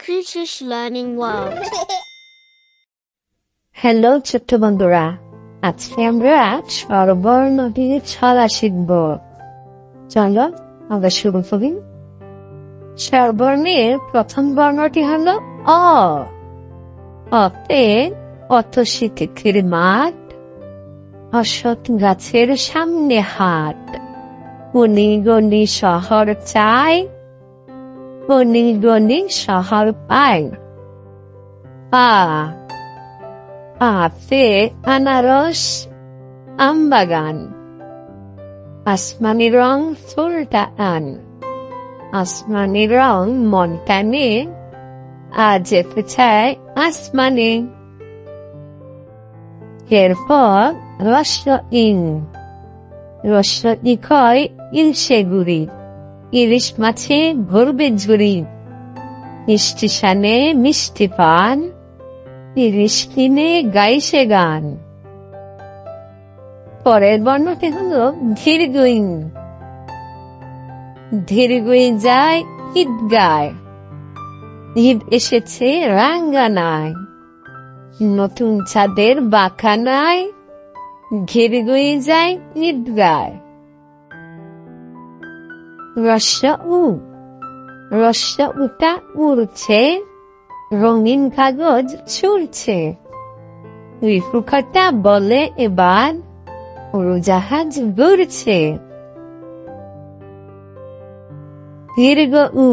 Creatures Learning World. Hello ছোট্ট বন্ধুরা। আজকে আমরা স্বরবর্ণ দিয়ে ছড়া শিখব। চলো, আমরা শুরু করি। স্বরবর্ণের প্রথম বর্ণটি হলো অ। অতে অত শিক্ষির মাঠ অসৎ গাছের সামনে হাট। গনি গনি শহর চাই গনি শহর পায় পা পাতে আনারস আমবাগান আসমানি রং ফুলটা আন আসমানি রং মন টানে আজ চায় আসমানে এরপর রস্য ইং রস্য ইকয় ইলশে গুড়ি ইলিশ মাছে ভরবে ঝুড়ি। স্টেশনে মিষ্টি পান ইলিশ কিনে গাইছে গান। পরের বর্ণটি হল ধীরগুইন। ধীরগুইন যায় ঈদ গায় ঈদ এসেছে রাঙ্গানায়। নতুন ছাদের বাখানায় ঘিরগুই যায় ঈদ গায় রস্য উ রস্য উটা উড়ছে রঙিন কাগজ ছুড়ছে রিফুখাটা বলে এবার উড়োজাহাজ ঘুরছে দীর্ঘ উ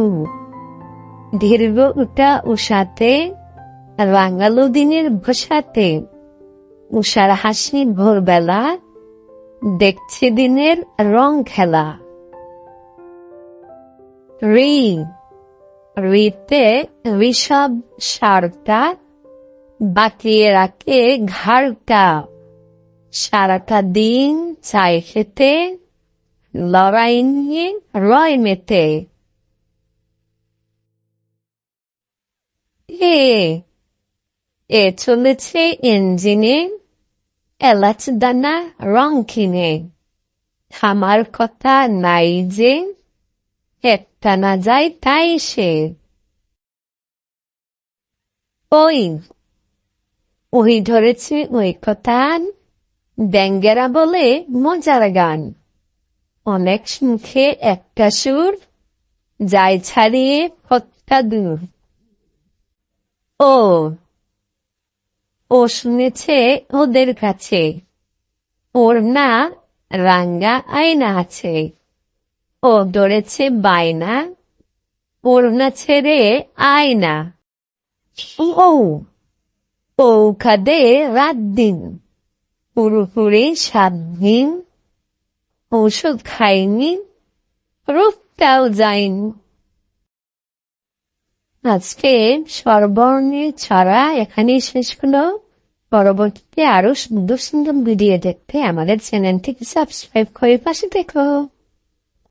দীর্ঘ উটা উষাতে রাঙালো দিনের ভসাতে উষার হাসি ভোরবেলা দেখছে দিনের রং খেলা রি রিতে ঋষভ সারটা বাকিয়ে রাখে ঘাড়টা। সারাটা দিন চাই খেতে, লড়াই নিয়ে রয় মেতে। এ এ চলেছে ইঞ্জিনে, এলাচ দানা রং কিনে। আমার কথা নাই যে একটা না যায় তাই সে। ওই ধরেছে ওই কথান, ব্যাঙ্গেরা বলে মজার গান। অনেক মুখে একটা সুর যায় ছাড়িয়ে কতটা দূর। ও ও শুনেছে ওদের কাছে। ওর না রাঙ্গা আয়না আছে। ও ধরেছে বায়না, ওড়না ছেড়ে আয়না। ও ও খাদে রাত দিন, পুরোপুরি সাত দিন ওষুধ খাইনি রূপটাও যায়নি। আজকে সর্বর্ণের ছড়া এখানেই শেষ হলো। পরবর্তীতে আরও সুন্দর সুন্দর ভিডিও দেখতে আমাদের চ্যানেলটিকে সাবস্ক্রাইব করে পাশে দেখো